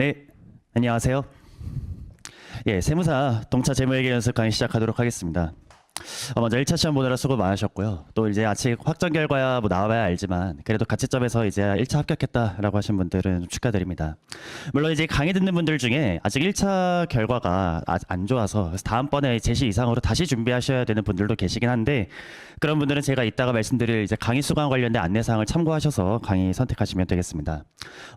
네, 안녕하세요. 예, 세무사 동차 재무회계 연습 강의 시작하도록 하겠습니다. 어, 먼저 1차 시험 보느라 수고 많으셨고요. 또 이제 아직 확정 결과야 뭐 나와야 알지만 그래도 가채점에서 이제 1차 합격했다라고 하신 분들은 좀 축하드립니다. 물론 이제 강의 듣는 분들 중에 아직 1차 결과가 아- 안 좋아서 다음번에 제시 이상으로 다시 준비하셔야 되는 분들도 계시긴 한데 그런 분들은 제가 이따가 말씀드릴 이제 강의 수강 관련된 안내사항을 참고하셔서 강의 선택하시면 되겠습니다.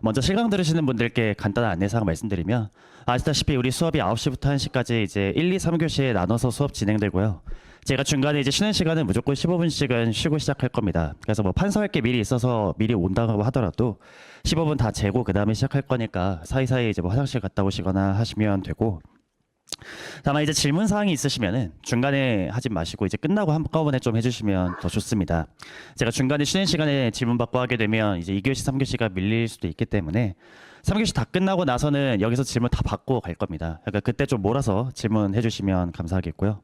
먼저 실강 들으시는 분들께 간단한 안내사항 말씀드리면 아시다시피 우리 수업이 9시부터 1시까지 이제 1, 2, 3교시에 나눠서 수업 진행되고요. 제가 중간에 이제 쉬는 시간은 무조건 15분씩은 쉬고 시작할 겁니다. 그래서 뭐 판서할 게 미리 있어서 미리 온다고 하더라도 15분 다 재고 그 다음에 시작할 거니까 사이사이 이제 뭐 화장실 갔다 오시거나 하시면 되고 다만 이제 질문 사항이 있으시면은 중간에 하지 마시고 이제 끝나고 한꺼번에 좀 해주시면 더 좋습니다. 제가 중간에 쉬는 시간에 질문 받고 하게 되면 이제 2교시, 3교시가 밀릴 수도 있기 때문에 3교시 다 끝나고 나서는 여기서 질문 다 받고 갈 겁니다. 그러니까 그때 좀 몰아서 질문해 주시면 감사하겠고요.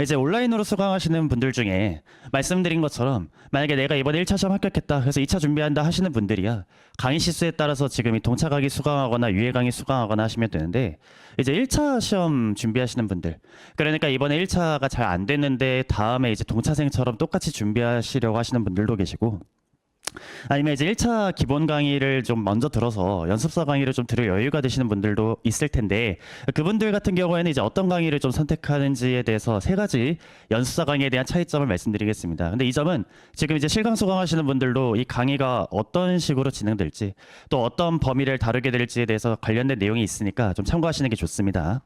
이제 온라인으로 수강하시는 분들 중에 말씀드린 것처럼 만약에 내가 이번에 1차 시험 합격했다. 그래서 2차 준비한다 하시는 분들이야. 강의 시수에 따라서 지금 이 동차 강의 수강하거나 유예 강의 수강하거나 하시면 되는데 이제 1차 시험 준비하시는 분들. 그러니까 이번에 1차가 잘 안 됐는데 다음에 이제 동차생처럼 똑같이 준비하시려고 하시는 분들도 계시고 아니면 이제 1차 기본 강의를 좀 먼저 들어서 연습서 강의를 좀 들을 여유가 되시는 분들도 있을 텐데 그분들 같은 경우에는 이제 어떤 강의를 좀 선택하는지에 대해서 세 가지 연습서 강의에 대한 차이점을 말씀드리겠습니다. 근데 이 점은 지금 이제 실강 수강하시는 분들도 이 강의가 어떤 식으로 진행될지 또 어떤 범위를 다루게 될지에 대해서 관련된 내용이 있으니까 좀 참고하시는 게 좋습니다.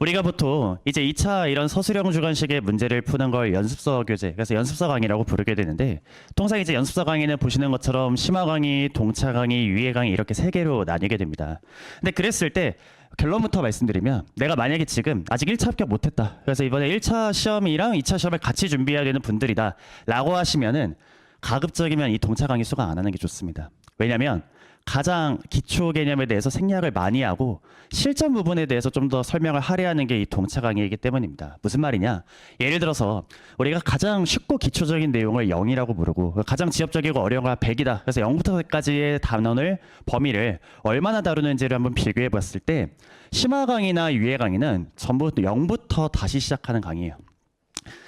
우리가 보통 이제 2차 이런 서술형 주관식의 문제를 푸는 걸 연습서 교재, 그래서 연습서 강의라고 부르게 되는데 통상 이제 연습서 강의는 보시는 것처럼 심화 강의, 동차 강의, 유예 강의 이렇게 세 개로 나뉘게 됩니다. 근데 그랬을 때 결론부터 말씀드리면 내가 만약에 지금 아직 1차 합격 못했다. 그래서 이번에 1차 시험이랑 2차 시험을 같이 준비해야 되는 분들이다. 라고 하시면은 가급적이면 이 동차 강의 수강 안 하는 게 좋습니다. 왜냐면 가장 기초 개념에 대해서 생략을 많이 하고 실전 부분에 대해서 좀 더 설명을 하려 하는 게 이 동차 강의이기 때문입니다. 무슨 말이냐? 예를 들어서 우리가 가장 쉽고 기초적인 내용을 0이라고 부르고 가장 지엽적이고 어려운 걸 100이다. 그래서 0부터 100까지의 단원을 범위를 얼마나 다루는지를 한번 비교해 봤을 때 심화 강의나 유예 강의는 전부 0부터 다시 시작하는 강의예요.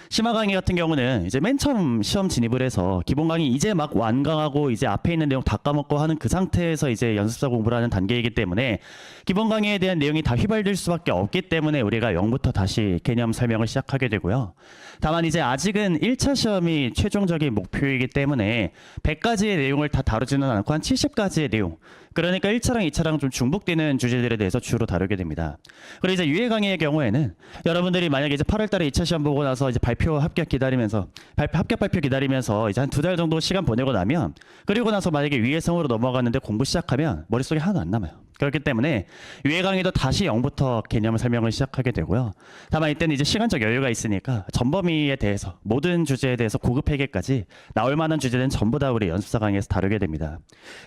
심화 강의 같은 경우는 이제 맨 처음 시험 진입을 해서 기본 강의 이제 막 완강하고 이제 앞에 있는 내용 다 까먹고 하는 그 상태에서 이제 연습사 공부를 하는 단계이기 때문에 기본 강의에 대한 내용이 다 휘발될 수밖에 없기 때문에 우리가 0부터 다시 개념 설명을 시작하게 되고요. 다만 이제 아직은 1차 시험이 최종적인 목표이기 때문에 100가지의 내용을 다 다루지는 않고 한 70가지의 내용 그러니까 1차랑 2차랑 좀 중복되는 주제들에 대해서 주로 다루게 됩니다. 그리고 이제 유해 강의의 경우에는 여러분들이 만약에 이제 8월 달에 2차 시험 보고 나서 이제 발표 합격 기다리면서 발표 합격 발표 기다리면서 이제 한 두 달 정도 시간 보내고 나면 그리고 나서 만약에 위해성으로 넘어갔는데 공부 시작하면 머릿속에 하나도 안 남아요. 그렇기 때문에 유해 강의도 다시 0부터 개념 설명을 시작하게 되고요. 다만 이때는 이제 시간적 여유가 있으니까 전범위에 대해서 모든 주제에 대해서 고급 회계까지 나올 만한 주제는 전부 다 우리 연습사 강의에서 다루게 됩니다.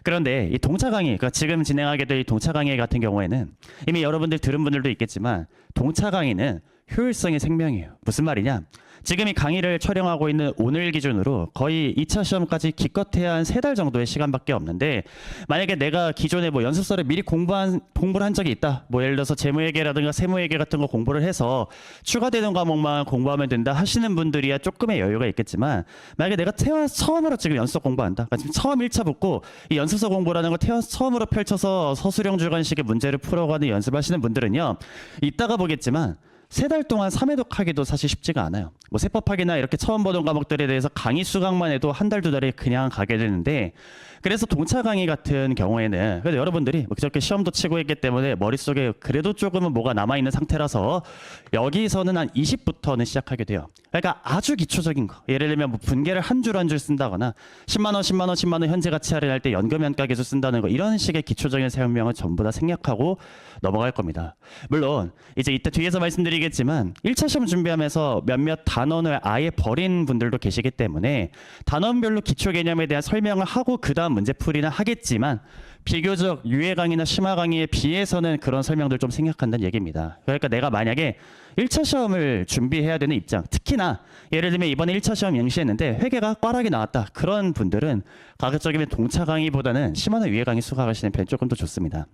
그런데 이 동차 강의, 그러니까 지금 진행하게 될이 동차 강의 같은 경우에는 이미 여러분들 들은 분들도 있겠지만 동차 강의는 효율성의 생명이에요. 무슨 말이냐? 지금 이 강의를 촬영하고 있는 오늘 기준으로 거의 2차 시험까지 기껏해야 한 세 달 정도의 시간밖에 없는데 만약에 내가 기존에 뭐 연습서를 미리 공부한 공부를 한 적이 있다. 뭐 예를 들어서 재무회계라든가 세무회계 같은 거 공부를 해서 추가되는 과목만 공부하면 된다 하시는 분들이야 조금의 여유가 있겠지만 만약에 내가 태어나서 처음으로 지금 연습서 공부한다. 그러니까 지금 처음 1차 붙고 이 연습서 공부라는 걸 태어나서 처음으로 펼쳐서 서술형 주관식의 문제를 풀어가는 연습하시는 분들은요. 이따가 보겠지만 세 달 동안 3회독 하기도 사실 쉽지가 않아요. 뭐 세법학이나 이렇게 처음 보던 과목들에 대해서 강의 수강만 해도 한 달 두 달이 그냥 가게 되는데 그래서 동차 강의 같은 경우에는 그래도 여러분들이 뭐 그저께 시험도 치고 있기 때문에 머릿속에 그래도 조금은 뭐가 남아있는 상태라서 여기서는 한 20부터는 시작하게 돼요. 그러니까 아주 기초적인 거. 예를 들면 뭐 분계를 한 줄 한줄 쓴다거나 10만 원, 10만 원, 10만 원 현재 가치 할인할 때 연금 연가 계수 쓴다는 거 이런 식의 기초적인 설명을 전부 다 생략하고 넘어갈 겁니다. 물론 이제 이때 뒤에서 말씀드리겠지만 1차 시험 준비하면서 몇몇 단원을 아예 버린 분들도 계시기 때문에 단원별로 기초 개념에 대한 설명을 하고 그다음 문제 풀이는 하겠지만 비교적 유해 강의나 심화 강의에 비해서는 그런 설명들 좀 생략한다는 얘기입니다. 그러니까 내가 만약에 1차 시험을 준비해야 되는 입장, 특히나 예를 들면 이번에 1차 시험 응시했는데 회계가 꽈락이 나왔다. 그런 분들은 가급적이면 동차 강의보다는 심화는 위에 강의 수강하시는 편이 조금 더 좋습니다.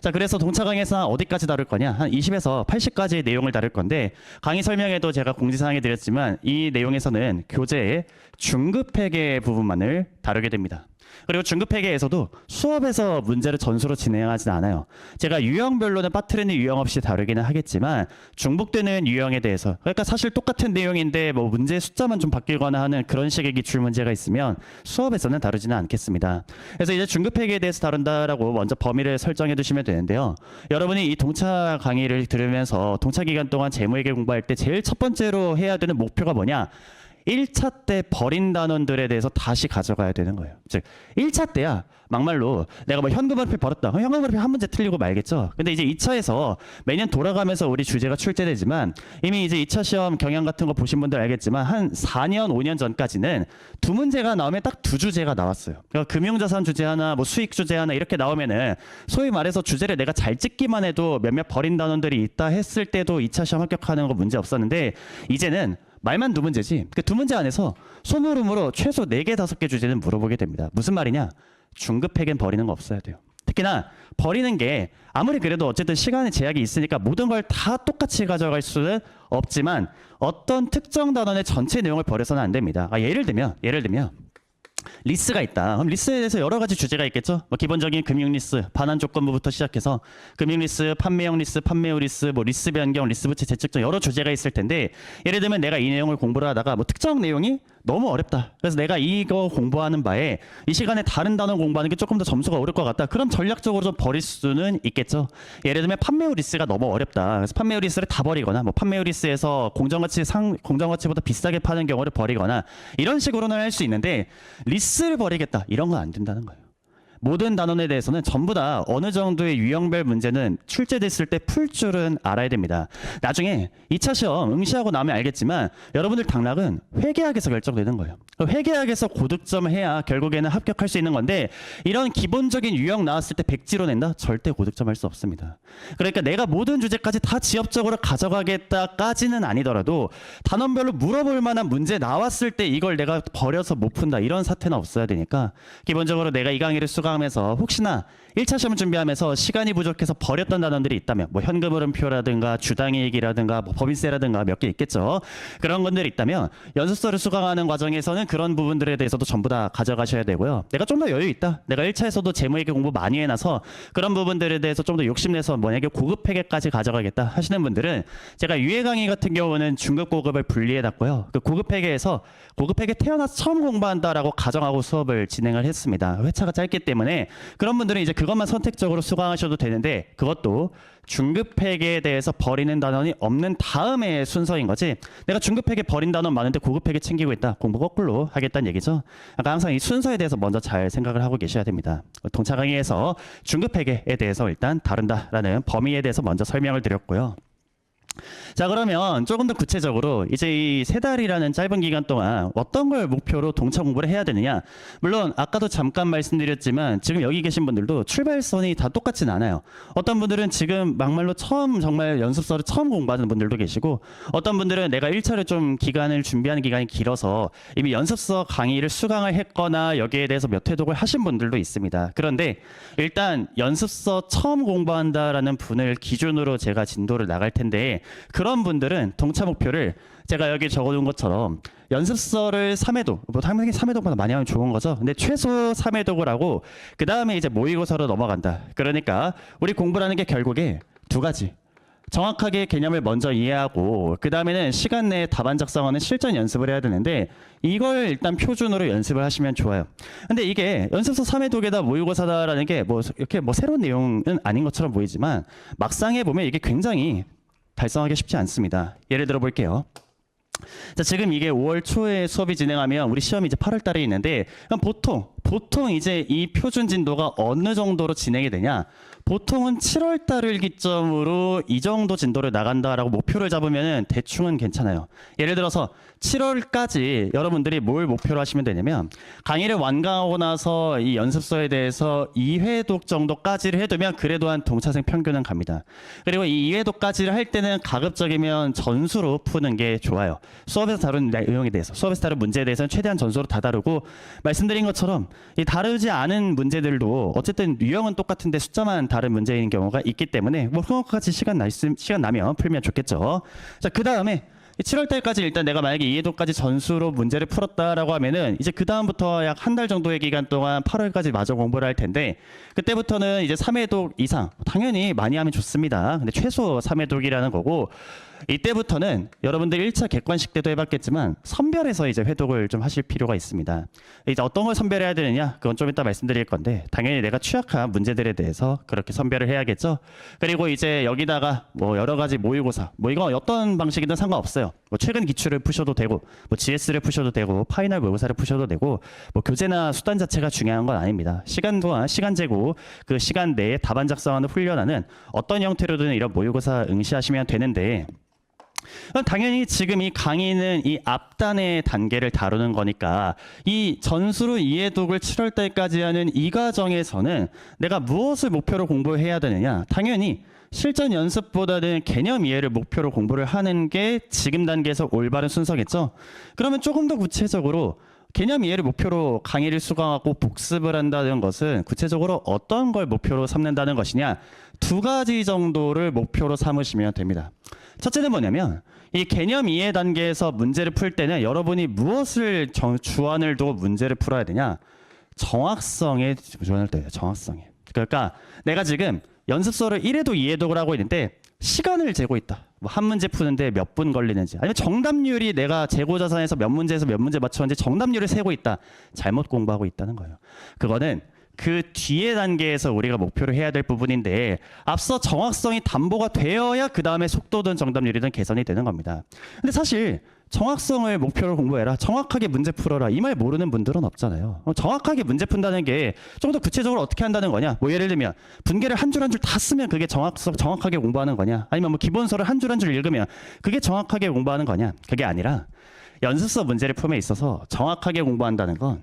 자, 그래서 동차 강의에서 어디까지 다룰 거냐? 한 20에서 80까지의 내용을 다룰 건데 강의 설명에도 제가 공지사항에 드렸지만 이 내용에서는 교재의 중급 회계 부분만을 다루게 됩니다. 그리고 중급 회계에서도 수업에서 문제를 전수로 진행하진 않아요. 제가 유형별로는 빠트리는 유형 없이 다루기는 하겠지만 중복되는 유형에 대해서 그러니까 사실 똑같은 내용인데 뭐 문제 숫자만 좀 바뀌거나 하는 그런 식의 기출 문제가 있으면 수업에서는 다루지는 않겠습니다. 그래서 이제 중급 회계에 대해서 다룬다라고 먼저 범위를 설정해 두시면 되는데요. 여러분이 이 동차 강의를 들으면서 동차 기간 동안 재무회계 공부할 때 제일 첫 번째로 해야 되는 목표가 뭐냐? 1차 때 버린 단원들에 대해서 다시 가져가야 되는 거예요. 즉 1차 때야 막말로 내가 뭐 현금 화폐 벌었다. 그럼 현금 화폐 한 문제 틀리고 말겠죠. 근데 이제 2차에서 매년 돌아가면서 우리 주제가 출제되지만 이미 이제 2차 시험 경향 같은 거 보신 분들 알겠지만 한 4년 5년 전까지는 두 문제가 나오면 딱 두 주제가 나왔어요. 그러니까 금융자산 주제 하나, 뭐 수익 주제 하나 이렇게 나오면은 소위 말해서 주제를 내가 잘 찍기만 해도 몇몇 버린 단원들이 있다 했을 때도 2차 시험 합격하는 거 문제 없었는데 이제는 말만 두 문제지. 그두 문제 안에서 소물음으로 최소 네 개 다섯 개 주제는 물어보게 됩니다. 무슨 말이냐? 중급 회계는 버리는 거 없어야 돼요. 특히나 버리는 게 아무리 그래도 어쨌든 시간의 제약이 있으니까 모든 걸 다 똑같이 가져갈 수는 없지만 어떤 특정 단원의 전체 내용을 버려서는 안 됩니다. 아, 예를 들면 예를 들면 리스가 있다. 그럼 리스에 대해서 여러 가지 주제가 있겠죠. 뭐 기본적인 금융 리스, 반환 조건부부터 시작해서 금융 리스, 판매형 리스, 판매후 리스, 뭐 리스 변경, 리스 부채 재측정 여러 주제가 있을 텐데 예를 들면 내가 이 내용을 공부를 하다가 뭐 특정 내용이 너무 어렵다. 그래서 내가 이거 공부하는 바에 이 시간에 다른 단어 공부하는 게 조금 더 점수가 오를 것 같다. 그럼 전략적으로 좀 버릴 수는 있겠죠. 예를 들면 판매후 리스가 너무 어렵다. 그래서 판매후 리스를 다 버리거나 뭐 판매후 리스에서 공정가치 상 공정가치보다 비싸게 파는 경우를 버리거나 이런 식으로는 할 수 있는데 리스를 버리겠다. 이런 건 안 된다는 거예요. 모든 단원에 대해서는 전부 다 어느 정도의 유형별 문제는 출제됐을 때 풀 줄은 알아야 됩니다. 나중에 2차 시험 응시하고 나면 알겠지만 여러분들 당락은 회계학에서 결정되는 거예요. 회계학에서 고득점 해야 결국에는 합격할 수 있는 건데 이런 기본적인 유형 나왔을 때 백지로 낸다? 절대 고득점 할 수 없습니다. 그러니까 내가 모든 주제까지 다 지엽적으로 가져가겠다까지는 아니더라도 단원별로 물어볼 만한 문제 나왔을 때 이걸 내가 버려서 못 푼다 이런 사태는 없어야 되니까 기본적으로 내가 이 강의를 수강 하면서 혹시나 1차 시험 준비하면서 시간이 부족해서 버렸던 단원들이 있다면 뭐 현금 흐름표라든가 주당이익이라든가 뭐 법인세라든가 몇 개 있겠죠. 그런 것들이 있다면 연습서를 수강하는 과정에서는 그런 부분들에 대해서도 전부 다 가져가셔야 되고요. 내가 좀 더 여유 있다. 내가 1차에서도 재무회계 공부 많이 해놔서 그런 부분들에 대해서 좀 더 욕심내서 만약에 고급 회계까지 가져가겠다 하시는 분들은 제가 유해 강의 같은 경우는 중급 고급을 분리해 놨고요. 그 고급 회계에서 고급 회계 태어나서 처음 공부한다라고 가정하고 수업을 진행을 했습니다. 회차가 짧기 때문에 그런 분들은 이제 그 것만 선택적으로 수강하셔도 되는데 그것도 중급 회계에 대해서 버리는 단원이 없는 다음에 순서인 거지. 내가 중급 회계 버린 단원 많은데 고급 회계 챙기고 있다. 공부 거꾸로 하겠다는 얘기죠. 그러니까 항상 이 순서에 대해서 먼저 잘 생각을 하고 계셔야 됩니다. 동차 강의에서 중급 회계에 대해서 일단 다룬다라는 범위에 대해서 먼저 설명을 드렸고요. 자 그러면 조금 더 구체적으로 이제 이 세 달이라는 짧은 기간 동안 어떤 걸 목표로 동차 공부를 해야 되느냐? 물론 아까도 잠깐 말씀드렸지만 지금 여기 계신 분들도 출발선이 다 똑같진 않아요. 어떤 분들은 지금 막말로 처음 정말 연습서를 처음 공부하는 분들도 계시고 어떤 분들은 내가 1차를 좀 기간을 준비하는 기간이 길어서 이미 연습서 강의를 수강을 했거나 여기에 대해서 몇 회독을 하신 분들도 있습니다. 그런데 일단 연습서 처음 공부한다라는 분을 기준으로 제가 진도를 나갈 텐데 그런 분들은 동차 목표를 제가 여기 적어둔 것처럼 연습서를 3회독, 뭐 당연히 3회독보다 많이 하면 좋은 거죠. 근데 최소 3회독을 하고 그 다음에 이제 모의고사로 넘어간다. 그러니까 우리 공부라는 게 결국에 두 가지. 정확하게 개념을 먼저 이해하고 그 다음에는 시간 내에 답안 작성하는 실전 연습을 해야 되는데 이걸 일단 표준으로 연습을 하시면 좋아요. 근데 이게 연습서 3회 독에다 모의고사다라는 게 뭐 이렇게 뭐 새로운 내용은 아닌 것처럼 보이지만 막상 해보면 이게 굉장히 달성하기 쉽지 않습니다. 예를 들어 볼게요. 자, 지금 이게 5월 초에 수업이 진행하면 우리 시험이 이제 8월 달에 있는데 보통 보통 이제 이 표준 진도가 어느 정도로 진행이 되냐? 보통은 7월 달을 기점으로 이 정도 진도를 나간다라고 목표를 잡으면 대충은 괜찮아요. 예를 들어서 7월까지 여러분들이 뭘 목표로 하시면 되냐면 강의를 완강하고 나서 이 연습서에 대해서 2회독 정도까지를 해두면 그래도 한 동차생 평균은 갑니다. 그리고 이 2회독까지를 할 때는 가급적이면 전수로 푸는 게 좋아요. 수업에서 다룬 내용에 대해서 수업에서 다룬 문제에 대해서는 최대한 전수로 다 다루고 말씀드린 것처럼 이 다르지 않은 문제들도 어쨌든 유형은 똑같은데 숫자만 다른 문제인 경우가 있기 때문에 뭐 그런 것까지 시간 나 있음 시간 나면 풀면 좋겠죠. 자 그 다음에 7월 달까지 일단 내가 만약에 이해도까지 전수로 문제를 풀었다라고 하면은 이제 그 다음부터 약 한 달 정도의 기간 동안 8월까지 마저 공부를 할 텐데 그때부터는 이제 3회독 이상 당연히 많이 하면 좋습니다. 근데 최소 3회독이라는 거고 이때부터는 여러분들 1차 객관식 때도 해봤겠지만 선별해서 이제 회독을 좀 하실 필요가 있습니다. 이제 어떤 걸 선별해야 되느냐 그건 좀 이따 말씀드릴 건데 당연히 내가 취약한 문제들에 대해서 그렇게 선별을 해야겠죠. 그리고 이제 여기다가 뭐 여러 가지 모의고사 뭐 이거 어떤 방식이든 상관없어요. 뭐 최근 기출을 푸셔도 되고 뭐 GS를 푸셔도 되고 파이널 모의고사를 푸셔도 되고 뭐 교재나 수단 자체가 중요한 건 아닙니다. 시간 동안 시간 재고 그 시간 내에 답안 작성하는 훈련하는 어떤 형태로든 이런 모의고사 응시하시면 되는데 당연히 지금 이 강의는 이 앞단의 단계를 다루는 거니까 이 전수로 이해독을 7월 달까지 하는 이 과정에서는 내가 무엇을 목표로 공부해야 되느냐? 당연히 실전 연습보다는 개념 이해를 목표로 공부를 하는 게 지금 단계에서 올바른 순서겠죠. 그러면 조금 더 구체적으로 개념 이해를 목표로 강의를 수강하고 복습을 한다는 것은 구체적으로 어떤 걸 목표로 삼는다는 것이냐 두 가지 정도를 목표로 삼으시면 됩니다. 첫째는 뭐냐면 이 개념 이해 단계에서 문제를 풀 때는 여러분이 무엇을 정- 주안을 두고 문제를 풀어야 되냐 정확성에 주안을 둬요. 정확성에. 그러니까 내가 지금 연습서를 1회독 2회독을 하고 있는데 시간을 재고 있다. 뭐 한 문제 푸는데 몇 분 걸리는지 아니면 정답률이 내가 재고 자산에서 몇 문제에서 몇 문제 맞췄는지 정답률을 세고 있다. 잘못 공부하고 있다는 거예요. 그거는 그 뒤에 단계에서 우리가 목표로 해야 될 부분인데 앞서 정확성이 담보가 되어야 그 다음에 속도든 정답률이든 개선이 되는 겁니다. 근데 사실 정확성을 목표로 공부해라. 정확하게 문제 풀어라. 이 말 모르는 분들은 없잖아요. 어, 정확하게 문제 푼다는 게 좀 더 구체적으로 어떻게 한다는 거냐? 뭐 예를 들면 분계를 한 줄 한 줄 다 쓰면 그게 정확성 정확하게 공부하는 거냐? 아니면 뭐 기본서를 한 줄 한 줄 읽으면 그게 정확하게 공부하는 거냐? 그게 아니라 연습서 문제를 풀에 있어서 정확하게 공부한다는 건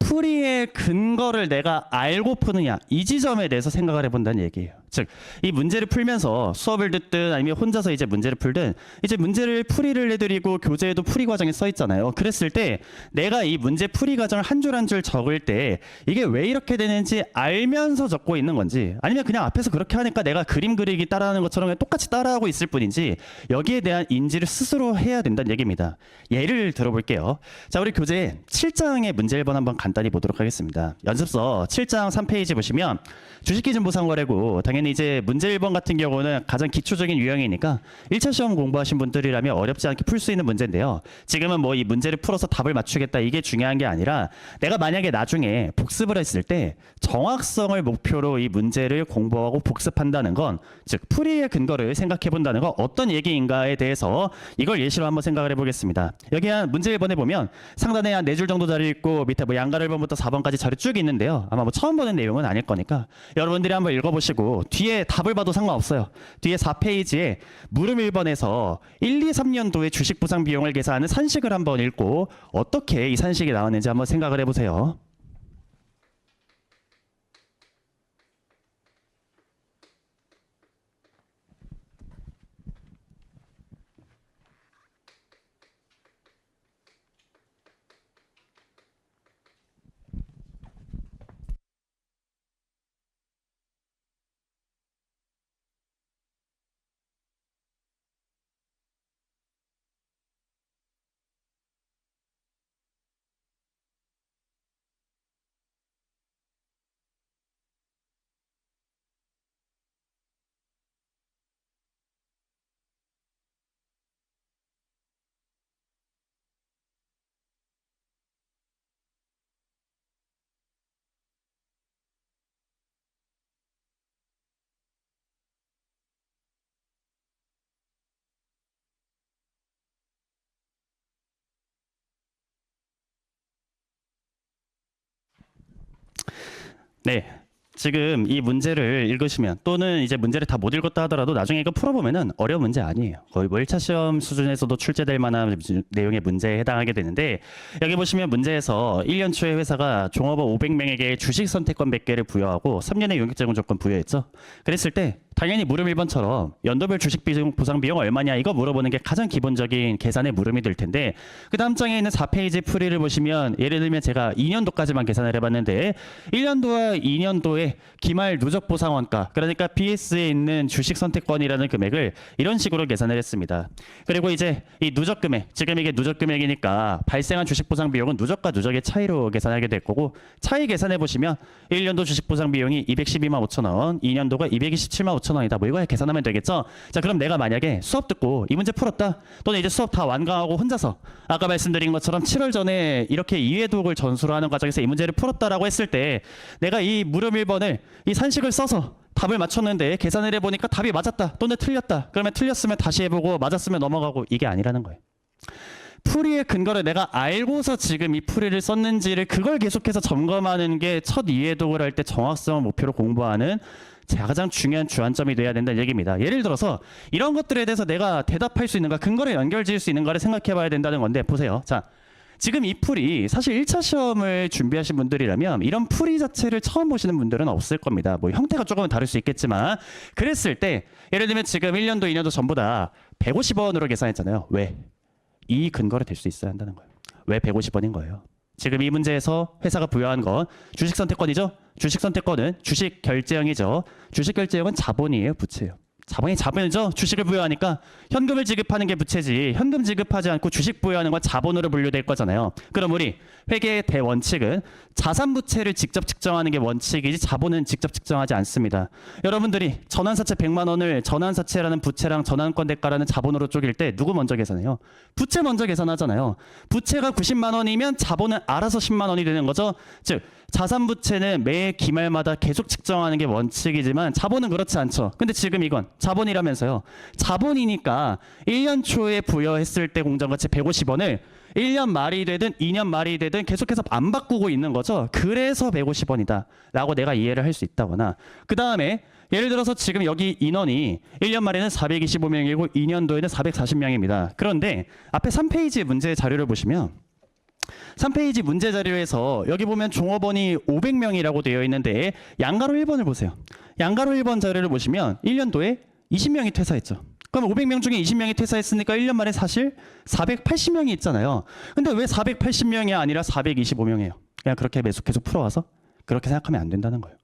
풀이의 근거를 내가 알고 푸느냐 이 지점에 대해서 생각을 해본다는 얘기예요. 즉 이 문제를 풀면서 수업을 듣든 아니면 혼자서 이제 문제를 풀든 이제 문제를 풀이를 해드리고 교재에도 풀이 과정이 써 있잖아요. 그랬을 때 내가 이 문제 풀이 과정을 한 줄 한 줄 적을 때 이게 왜 이렇게 되는지 알면서 적고 있는 건지 아니면 그냥 앞에서 그렇게 하니까 내가 그림 그리기 따라하는 것처럼 똑같이 따라하고 있을 뿐인지 여기에 대한 인지를 스스로 해야 된다는 얘기입니다. 예를 들어볼게요. 자 우리 교재 7장의 문제 1번 한번 간단히 보도록 하겠습니다. 연습서 7장 3페이지 보시면 주식기준 보상거래고 당연히 이제 문제 1번 같은 경우는 가장 기초적인 유형이니까 1차 시험 공부하신 분들이라면 어렵지 않게 풀 수 있는 문제인데요. 지금은 뭐 이 문제를 풀어서 답을 맞추겠다 이게 중요한 게 아니라 내가 만약에 나중에 복습을 했을 때 정확성을 목표로 이 문제를 공부하고 복습한다는 건 즉 풀이의 근거를 생각해 본다는 건 어떤 얘기인가에 대해서 이걸 예시로 한번 생각을 해보겠습니다. 여기 한 문제 1번에 보면 상단에 한 네 줄 정도 자리 있고 밑에 뭐 양가 1번부터 4번까지 자리 쭉 있는데요. 아마 뭐 처음 보는 내용은 아닐 거니까 여러분들이 한번 읽어보시고 뒤에 답을 봐도 상관없어요. 뒤에 4페이지에 물음 1번에서 1, 2, 3년도의 주식 보상 비용을 계산하는 산식을 한번 읽고 어떻게 이 산식이 나왔는지 한번 생각을 해보세요. 네. 지금 이 문제를 읽으시면 또는 이제 문제를 다 못 읽었다 하더라도 나중에 이거 풀어보면은 어려운 문제 아니에요. 거의 뭐 1차 시험 수준에서도 출제될 만한 내용의 문제에 해당하게 되는데 여기 보시면 문제에서 1년 초에 회사가 종업원 500명에게 주식 선택권 100개를 부여하고 3년의 용역 제공 조건 부여했죠. 그랬을 때 당연히 물음 1번처럼 연도별 주식 비용 보상 비용 얼마냐 이거 물어보는 게 가장 기본적인 계산의 물음이 될 텐데 그 다음 장에 있는 4페이지 풀이를 보시면 예를 들면 제가 2년도까지만 계산을 해봤는데 1년도와 2년도의 기말 누적 보상 원가 그러니까 BS에 있는 주식 선택권이라는 금액을 이런 식으로 계산을 했습니다. 그리고 이제 이 누적 금액 지금 이게 누적 금액이니까 발생한 주식 보상 비용은 누적과 누적의 차이로 계산하게 될 거고 차이 계산해 보시면 1년도 주식 보상 비용이 212만 5천 원, 2년도가 227만 5천 원이다. 뭐 이거 계산하면 되겠죠? 자, 그럼 내가 만약에 수업 듣고 이 문제 풀었다. 또는 이제 수업 다 완강하고 혼자서 아까 말씀드린 것처럼 7월 전에 이렇게 이해독을 전수를 하는 과정에서 이 문제를 풀었다라고 했을 때 내가 이 물음 1번을 이 산식을 써서 답을 맞췄는데 계산을 해보니까 답이 맞았다 또는 틀렸다 그러면 틀렸으면 다시 해보고 맞았으면 넘어가고 이게 아니라는 거예요 풀이의 근거를 내가 알고서 지금 이 풀이를 썼는지를 그걸 계속해서 점검하는 게 첫 이해독을 할때 정확성을 목표로 공부하는 가장 중요한 주안점이 돼야 된다는 얘기입니다. 예를 들어서 이런 것들에 대해서 내가 대답할 수 있는가, 근거를 연결 지을 수 있는가를 생각해 봐야 된다는 건데 보세요. 자, 지금 이 풀이 사실 1차 시험을 준비하신 분들이라면 이런 풀이 자체를 처음 보시는 분들은 없을 겁니다. 뭐 형태가 조금은 다를 수 있겠지만 그랬을 때 예를 들면 지금 1년도, 2년도 전부 다 150원으로 계산했잖아요. 왜? 이 근거를 댈수 있어야 한다는 거예요. 왜 150원인 거예요? 지금 이 문제에서 회사가 부여한 건 주식 선택권이죠. 주식 선택권은 주식 결제형이죠. 주식 결제형은 자본이에요, 부채예요. 자본이 자본이죠. 주식을 부여하니까 현금을 지급하는 게 부채지. 현금 지급하지 않고 주식 부여하는 건 자본으로 분류될 거잖아요. 그럼 우리 회계의 대원칙은 자산 부채를 직접 측정하는 게 원칙이지 자본은 직접 측정하지 않습니다. 여러분들이 전환사채 100만 원을 전환사채라는 부채랑 전환권 대가라는 자본으로 쪼갤 때 누구 먼저 계산해요? 부채 먼저 계산하잖아요. 부채가 90만 원이면 자본은 알아서 10만 원이 되는 거죠. 즉 자산 부채는 매 기말마다 계속 측정하는 게 원칙이지만 자본은 그렇지 않죠. 근데 지금 이건 자본이라면서요. 자본이니까 1년 초에 부여했을 때 공정가치 150원을 1년 말이 되든 2년 말이 되든 계속해서 안 바꾸고 있는 거죠. 그래서 150원이다. 라고 내가 이해를 할 수 있다거나. 그 다음에 예를 들어서 지금 여기 인원이 1년 말에는 425명이고 2년도에는 440명입니다. 그런데 앞에 3페이지 문제 자료를 보시면 3페이지 문제 자료에서 여기 보면 종업원이 500명이라고 되어 있는데 양가로 1번을 보세요. 양가로 1번 자료를 보시면 1년도에 20명이 퇴사했죠. 그럼 500명 중에 20명이 퇴사했으니까 1년 만에 사실 480명이 있잖아요. 근데 왜 480명이 아니라 425명이에요? 그냥 그렇게 계속 계속 풀어와서 그렇게 생각하면 안 된다는 거예요.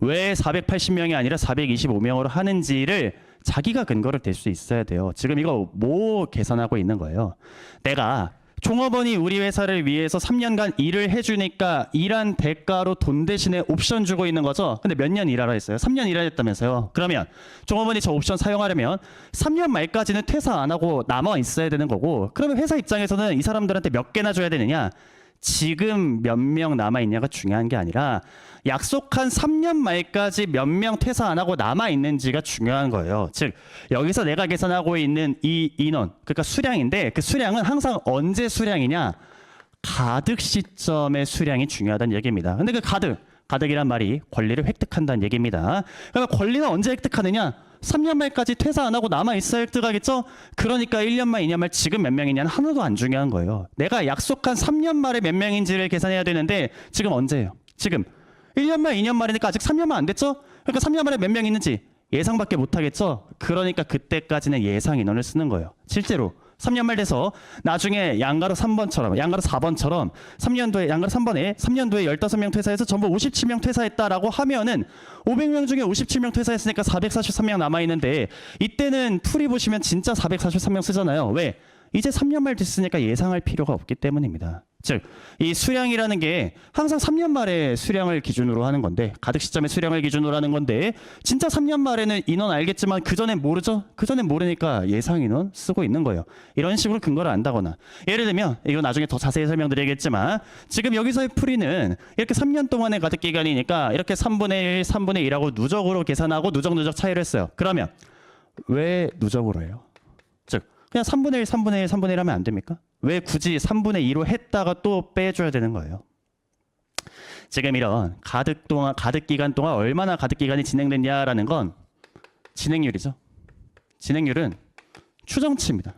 왜 480명이 아니라 425명으로 하는지를 자기가 근거를 댈 수 있어야 돼요. 지금 이거 뭐 계산하고 있는 거예요? 내가 종업원이 우리 회사를 위해서 3년간 일을 해주니까 일한 대가로 돈 대신에 옵션 주고 있는 거죠. 근데 몇 년 일하라 했어요? 3년 일하셨다면서요. 그러면 종업원이 저 옵션 사용하려면 3년 말까지는 퇴사 안 하고 남아 있어야 되는 거고 그러면 회사 입장에서는 이 사람들한테 몇 개나 줘야 되느냐? 지금 몇 명 남아 있냐가 중요한 게 아니라 약속한 3년 말까지 몇 명 퇴사 안 하고 남아 있는지가 중요한 거예요. 즉 여기서 내가 계산하고 있는 이 인원 그러니까 수량인데 그 수량은 항상 언제 수량이냐? 가득 시점의 수량이 중요하다는 얘기입니다. 근데 그 가득 가득이란 말이 권리를 획득한다는 얘기입니다. 그러니까 권리는 언제 획득하느냐? 3년 말까지 퇴사 안 하고 남아 있어야 획득하겠죠? 그러니까 1년 말, 2년 말 지금 몇 명이냐는 하나도 안 중요한 거예요. 내가 약속한 3년 말에 몇 명인지를 계산해야 되는데 지금 언제예요? 지금 1년 말, 2년 말이니까 아직 3년만 안 됐죠? 그러니까 3년 만에 몇 명 있는지 예상밖에 못 하겠죠? 그러니까 그때까지는 예상 인원을 쓰는 거예요. 실제로 3년 말 돼서 나중에 양가로 3번처럼 양가로 4번처럼 3년도에 양가로 3번에 3년도에 15명 퇴사해서 전부 57명 퇴사했다라고 하면은 500명 중에 57명 퇴사했으니까 443명 남아 있는데 이때는 풀이 보시면 진짜 443명 쓰잖아요. 왜? 이제 3년 말 됐으니까 예상할 필요가 없기 때문입니다. 즉, 이 수량이라는 게 항상 3년 말의 수량을 기준으로 하는 건데, 가득 시점의 수량을 기준으로 하는 건데, 진짜 3년 말에는 인원 알겠지만 그전엔 모르죠? 그전엔 모르니까 예상 인원 쓰고 있는 거예요. 이런 식으로 근거를 안다거나. 예를 들면, 이거 나중에 더 자세히 설명드리겠지만, 지금 여기서의 풀이는 이렇게 3년 동안의 가득 기간이니까 이렇게 3분의 1, 3분의 1하고 누적으로 계산하고 누적 누적 차이를 했어요. 그러면 왜 누적으로 해요? 즉, 그냥 3분의 1, 3분의 1, 3분의 1 하면 안 됩니까? 왜 굳이 3분의 2로 했다가 또 빼줘야 되는 거예요? 지금 이런 가득 동안 가득 기간 동안 얼마나 가득 기간이 진행됐냐라는 건 진행률이죠. 진행률은 추정치입니다.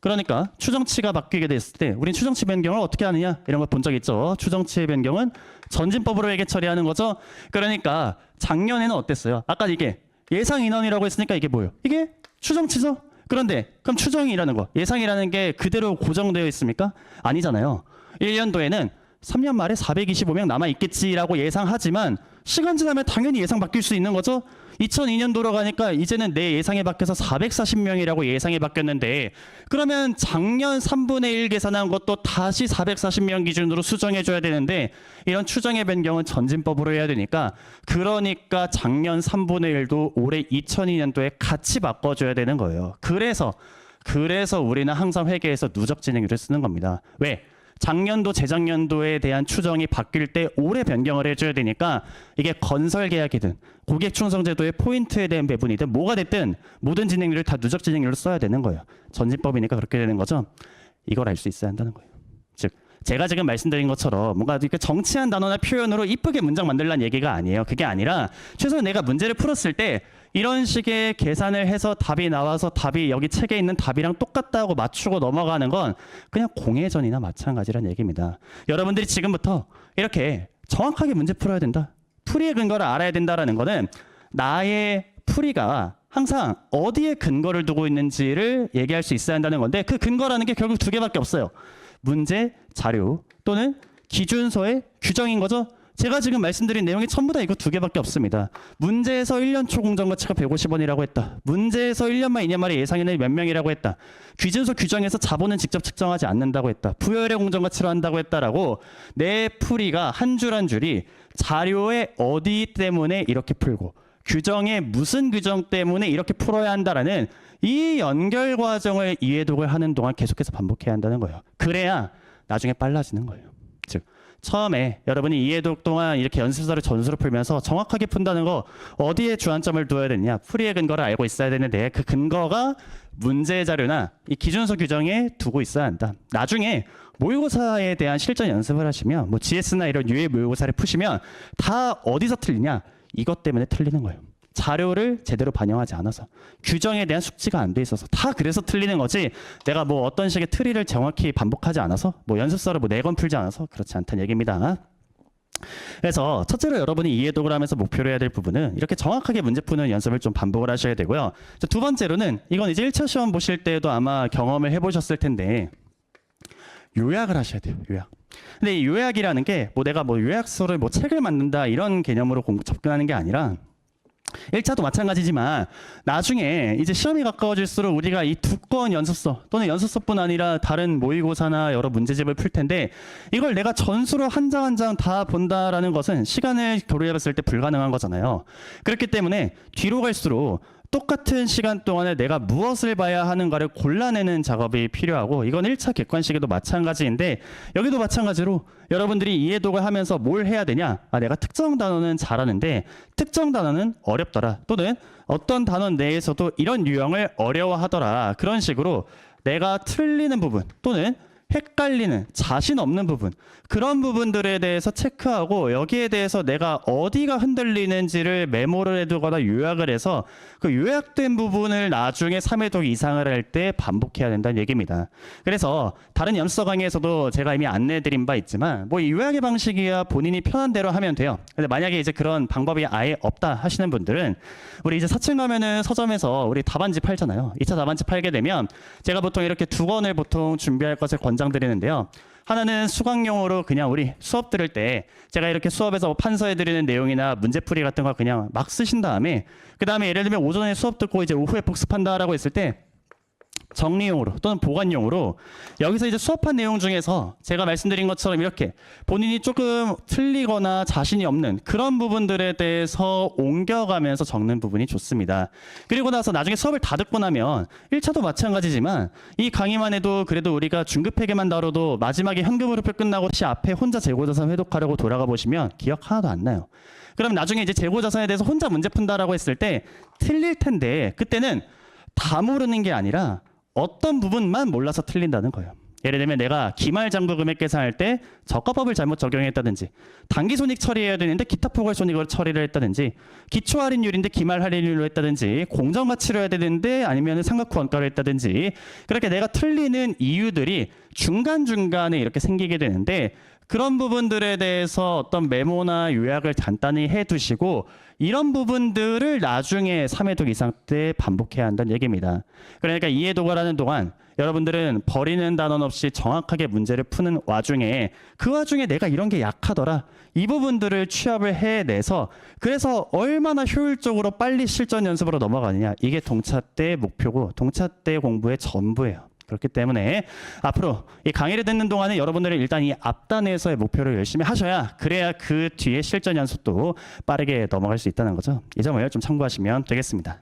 그러니까 추정치가 바뀌게 됐을 때 우린 추정치 변경을 어떻게 하느냐 이런 거본적 있죠. 추정치의 변경은 전진법으로 회계 처리하는 거죠. 그러니까 작년에는 어땠어요? 아까 이게 예상 인원이라고 했으니까 이게 뭐예요? 이게 추정치죠. 그런데 그럼 추정이라는 거 예상이라는 게 그대로 고정되어 있습니까? 아니잖아요. 1년도에는 3년 말에 425명 남아 있겠지라고 예상하지만 시간 지나면 당연히 예상 바뀔 수 있는 거죠. 2002년도로 가니까 이제는 내 예상에 바뀌어서 440명이라고 예상이 바뀌었는데 그러면 작년 3분의 1 계산한 것도 다시 440명 기준으로 수정해 줘야 되는데 이런 추정의 변경은 전진법으로 해야 되니까 그러니까 작년 3분의 1도 올해 2002년도에 같이 바꿔 줘야 되는 거예요. 그래서 그래서 우리는 항상 회계에서 누적 진행률을 쓰는 겁니다. 왜? 작년도 재작년도에 대한 추정이 바뀔 때 올해 변경을 해줘야 되니까 이게 건설 계약이든 고객 충성 제도의 포인트에 대한 배분이든 뭐가 됐든 모든 진행률을 다 누적 진행률로 써야 되는 거예요. 전진법이니까 그렇게 되는 거죠. 이걸 알 수 있어야 한다는 거예요. 즉 제가 지금 말씀드린 것처럼 뭔가 이렇게 정치한 단어나 표현으로 이쁘게 문장 만들란 얘기가 아니에요. 그게 아니라 최소한 내가 문제를 풀었을 때 이런 식의 계산을 해서 답이 나와서 답이 여기 책에 있는 답이랑 똑같다고 맞추고 넘어가는 건 그냥 공회전이나 마찬가지란 얘기입니다. 여러분들이 지금부터 이렇게 정확하게 문제 풀어야 된다. 풀이의 근거를 알아야 된다라는 거는 나의 풀이가 항상 어디에 근거를 두고 있는지를 얘기할 수 있어야 한다는 건데 그 근거라는 게 결국 두 개밖에 없어요. 문제, 자료 또는 기준서의 규정인 거죠. 제가 지금 말씀드린 내용이 전부 다 이거 두 개밖에 없습니다. 문제에서 1년 초 공정 가치가 150원이라고 했다. 문제에서 1년만 2년 말에 예상인원이 몇 명이라고 했다. 기준서 규정에서 자본은 직접 측정하지 않는다고 했다. 부여율의 공정 가치로 한다고 했다라고 내 풀이가 한 줄 한 줄이 자료의 어디 때문에 이렇게 풀고 규정의 무슨 규정 때문에 이렇게 풀어야 한다라는 이 연결 과정을 이해독을 하는 동안 계속해서 반복해야 한다는 거예요. 그래야 나중에 빨라지는 거예요. 즉 처음에 여러분이 이해독 동안 이렇게 연습서를 전수로 풀면서 정확하게 푼다는 거 어디에 주안점을 두어야 되냐 풀이의 근거를 알고 있어야 되는데 그 근거가 문제 자료나 이 기준서 규정에 두고 있어야 한다. 나중에 모의고사에 대한 실전 연습을 하시면 뭐 GS나 이런 유해 모의고사를 푸시면 다 어디서 틀리냐 이것 때문에 틀리는 거예요. 자료를 제대로 반영하지 않아서 규정에 대한 숙지가 안 돼 있어서 다 그래서 틀리는 거지 내가 뭐 어떤 식의 트리를 정확히 반복하지 않아서 뭐 연습서를 뭐 네 권 풀지 않아서 그렇지 않다는 얘기입니다. 그래서 첫째로 여러분이 이해독을 하면서 목표로 해야 될 부분은 이렇게 정확하게 문제 푸는 연습을 좀 반복을 하셔야 되고요. 자, 두 번째로는 이건 이제 1차 시험 보실 때도 아마 경험을 해보셨을 텐데 요약을 하셔야 돼요. 요약. 근데 이 요약이라는 게 뭐 내가 뭐 요약서를 뭐 책을 만든다 이런 개념으로 공- 접근하는 게 아니라 1차도 마찬가지지만 나중에 이제 시험이 가까워질수록 우리가 이 두꺼운 연습서 또는 연습서뿐 아니라 다른 모의고사나 여러 문제집을 풀 텐데 이걸 내가 전수로 한 장 한 장 다 본다라는 것은 시간을 도로해 봤을 때 불가능한 거잖아요. 그렇기 때문에 뒤로 갈수록 똑같은 시간 동안에 내가 무엇을 봐야 하는가를 골라내는 작업이 필요하고 이건 1차 객관식에도 마찬가지인데 여기도 마찬가지로 여러분들이 이해독을 하면서 뭘 해야 되냐? 아, 내가 특정 단어는 잘하는데 특정 단어는 어렵더라. 또는 어떤 단어 내에서도 이런 유형을 어려워하더라. 그런 식으로 내가 틀리는 부분 또는 헷갈리는 자신 없는 부분 그런 부분들에 대해서 체크하고 여기에 대해서 내가 어디가 흔들리는지를 메모를 해두거나 요약을 해서 그 요약된 부분을 나중에 3회독 이상을 할 때 반복해야 된다는 얘기입니다. 그래서 다른 연습서 강의에서도 제가 이미 안내해드린 바 있지만 뭐 이 요약의 방식이야 본인이 편한 대로 하면 돼요. 근데 만약에 이제 그런 방법이 아예 없다 하시는 분들은 우리 이제 4층 가면은 서점에서 우리 답안지 팔잖아요. 2차 답안지 팔게 되면 제가 보통 이렇게 두 권을 보통 준비할 것을 권장 드리는데요. 하나는 수강용으로 그냥 우리 수업 들을 때 제가 이렇게 수업에서 뭐 판서해 드리는 내용이나 문제풀이 같은 거 그냥 막 쓰신 다음에 그 다음에 예를 들면 오전에 수업 듣고 이제 오후에 복습한다라고 했을 때 정리용으로 또는 보관용으로 여기서 이제 수업한 내용 중에서 제가 말씀드린 것처럼 이렇게 본인이 조금 틀리거나 자신이 없는 그런 부분들에 대해서 옮겨가면서 적는 부분이 좋습니다. 그리고 나서 나중에 수업을 다 듣고 나면 1차도 마찬가지지만 이 강의만 해도 그래도 우리가 중급회계만 다뤄도 마지막에 현금으로 끝나고 시 앞에 혼자 재고자산 회독하려고 돌아가 보시면 기억 하나도 안 나요. 그럼 나중에 이제 재고자산에 대해서 혼자 문제 푼다라고 했을 때 틀릴 텐데 그때는 다 모르는 게 아니라 어떤 부분만 몰라서 틀린다는 거예요. 예를 들면 내가 기말 장부 금액 계산할 때 저가법을 잘못 적용했다든지 단기 손익 처리해야 되는데 기타 포괄 손익으로 처리를 했다든지 기초 할인율인데 기말 할인율로 했다든지 공정 가치로 해야 되는데 아니면 삼각 원가로 했다든지 그렇게 내가 틀리는 이유들이 중간 중간에 이렇게 생기게 되는데 그런 부분들에 대해서 어떤 메모나 요약을 간단히 해 두시고 이런 부분들을 나중에 3회독 이상 때 반복해야 한다는 얘기입니다. 그러니까 이해독을 하는 동안 여러분들은 버리는 단원 없이 정확하게 문제를 푸는 와중에 그 와중에 내가 이런 게 약하더라. 이 부분들을 취합을 해내서 그래서 얼마나 효율적으로 빨리 실전 연습으로 넘어가느냐. 이게 동차 때 목표고 동차 때 공부의 전부예요. 그렇기 때문에 앞으로 이 강의를 듣는 동안에 여러분들은 일단 이 앞단에서의 목표를 열심히 하셔야 그래야 그 뒤에 실전 연습도 빠르게 넘어갈 수 있다는 거죠. 이 점을 좀 참고하시면 되겠습니다.